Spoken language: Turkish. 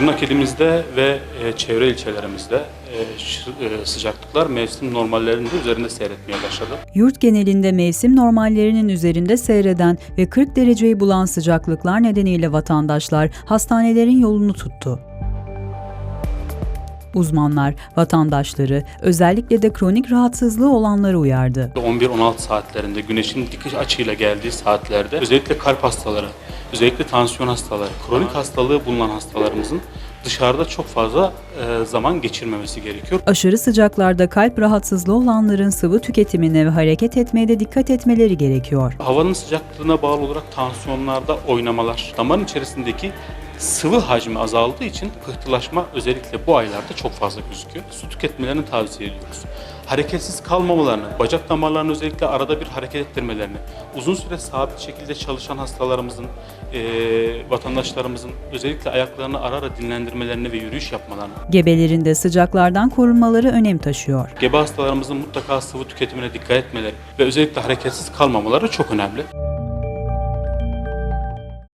Şırnak ilimizde ve e, çevre ilçelerimizde e, e, sıcaklıklar mevsim normallerinin de üzerinde seyretmeye başladı. Yurt genelinde mevsim normallerinin üzerinde seyreden ve 40 dereceyi bulan sıcaklıklar nedeniyle vatandaşlar hastanelerin yolunu tuttu. Uzmanlar vatandaşları özellikle de kronik rahatsızlığı olanları uyardı. 11-16 saatlerinde güneşin dik açıyla geldiği saatlerde özellikle kalp hastaları, özellikle tansiyon hastaları, kronik hastalığı bulunan hastalarımızın dışarıda çok fazla e, zaman geçirmemesi gerekiyor. Aşırı sıcaklarda kalp rahatsızlığı olanların sıvı tüketimine ve hareket etmeye de dikkat etmeleri gerekiyor. Havanın sıcaklığına bağlı olarak tansiyonlarda oynamalar, damarın içerisindeki sıvı hacmi azaldığı için pıhtılaşma özellikle bu aylarda çok fazla gözüküyor. Su tüketmelerini tavsiye ediyoruz. Hareketsiz kalmamalarını, bacak damarlarını özellikle arada bir hareket ettirmelerini, uzun süre sabit şekilde çalışan hastalarımızın, eee, vatandaşlarımızın özellikle ayaklarını ara ara dinlendirmelerini ve yürüyüş yapmalarını, Gebelerin de sıcaklardan korunmaları önem taşıyor. gebe hastalarımızın mutlaka sıvı tüketimine dikkat etmeleri ve özellikle hareketsiz kalmamaları çok önemli.